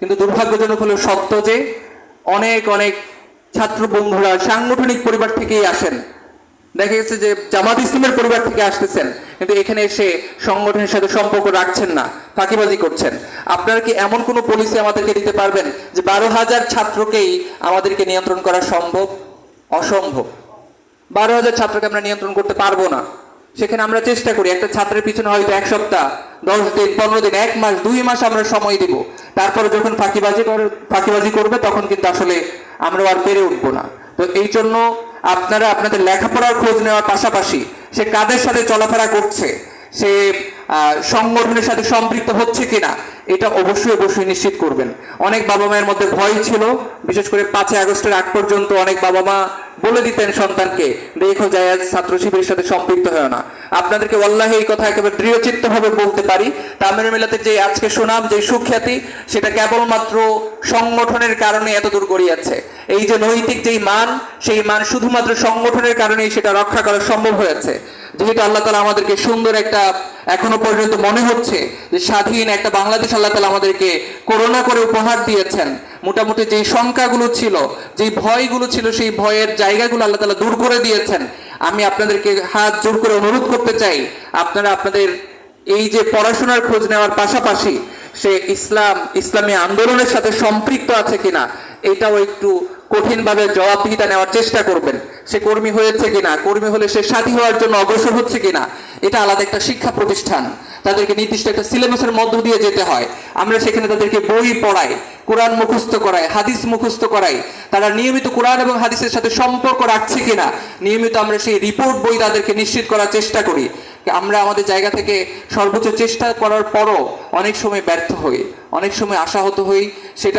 কিন্তু দুর্ভাগ্যজনক হলো সত্য যে অনেক অনেক ছাত্র বন্ধুরা সাংগঠনিক পরিবার থেকেই আসেন। দেখা গেছে যে জামাত ইসলামের পরিবার থেকে আসতেছেন, কিন্তু এখানে এসে সংগঠনের সাথে সম্পর্ক রাখছেন না, ফাঁকিবাজি করছেন। আপনারা কি এমন কোনো পলিসি আমাদেরকে দিতে পারবেন যে বারো হাজার ছাত্রকেই আমাদেরকে নিয়ন্ত্রণ করা সম্ভব? অসম্ভব। বারো হাজার ছাত্রকে আমরা নিয়ন্ত্রণ করতে পারব না। সেখানে আমরা চেষ্টা করি, একটা ছাত্রের পিছনে হয়তো এক সপ্তাহ, দশ দিন, পনেরো দিন, এক মাস, দুই মাস আমরা সময় দিব। তারপরে যখন ফাঁকিবাজি করে, ফাঁকিবাজি করবে, তখন কিন্তু আসলে আমরা আর পেরে উঠবো না। তো এই জন্য আপনারা আপনাদের লেখাপড়ার খোঁজ নেওয়ার পাশাপাশি সে কাদের সাথে চলাফেরা করছে, সে সংগঠনের সাথে সম্পৃক্ত হচ্ছে কিনা, এটা অবশ্যই অবশ্যই নিশ্চিত করবেন। অনেক বাবা মায়ের মধ্যে ভয় ছিল, বিশেষ করে পাঁচই আগস্টের আগ পর্যন্ত অনেক বাবা মা বলে দিতেন সন্তানকে, দেখো জায়াজ ছাত্র শিবিরের সাথে সম্পৃক্ত হয় না। আপনাদেরকে ওয়াল্লাহি এই কথা একেবারে দৃঢ়চিত্ত ভাবে বলতে পারি। তামিল মিলাতে যে আজকে সুনাম, যে সুখ্যাতি, সেটা কেবলমাত্র সংগঠনের কারণে এত দূর গড়িয়েছে। এই যে নৈতিক যেই মান, সেই মান শুধুমাত্র সংগঠনের কারণেই সেটা রক্ষা করা সম্ভব হয়েছে। যেহেতু আল্লাহ তালা আমাদেরকে সুন্দর একটা, এখনও পর্যন্ত মনে হচ্ছে যে স্বাধীন একটা বাংলাদেশ আল্লাহ তালা আমাদেরকে করোনা করে উপহার দিয়েছেন। মোটামুটি যেই শঙ্কাগুলো ছিল, যেই ভয়গুলো ছিল, সেই ভয়ের জায়গাগুলো আল্লাহ তালা দূর করে দিয়েছেন। আমি আপনাদেরকে হাত জোর করে অনুরোধ করতে চাই, আপনারা আপনাদের এই যে পড়াশোনার খোঁজ নেওয়ার পাশাপাশি সে ইসলাম, ইসলামী আন্দোলনের সাথে সম্পৃক্ত আছে কিনা, এটাও একটু কঠিনভাবে জবাবদিহিতা নেওয়ার চেষ্টা করবেন। সে কর্মী হয়েছে কিনা, কর্মী হলে সে সাথী হওয়ার জন্য অগ্রসর হচ্ছে কিনা, এটা আলাদা একটা শিক্ষা প্রতিষ্ঠান। তাদেরকে নির্দিষ্ট একটা সিলেবাসের মধ্য দিয়ে যেতে হয়। আমরা সেখানে তাদেরকে বই পড়াই, কোরআন মুখস্থ করাই, হাদিস মুখস্থ করাই। তারা নিয়মিত কোরআন এবং হাদিসের সাথে সম্পর্ক রাখছে কিনা, নিয়মিত আমরা সেই রিপোর্ট বই তাদেরকে নিশ্চিত করার চেষ্টা করি। আমরা আমাদের জায়গা থেকে সর্বোচ্চ চেষ্টা করার পরও অনেক সময় ব্যর্থ হই, অনেক সময় আশাহত হই, সেটা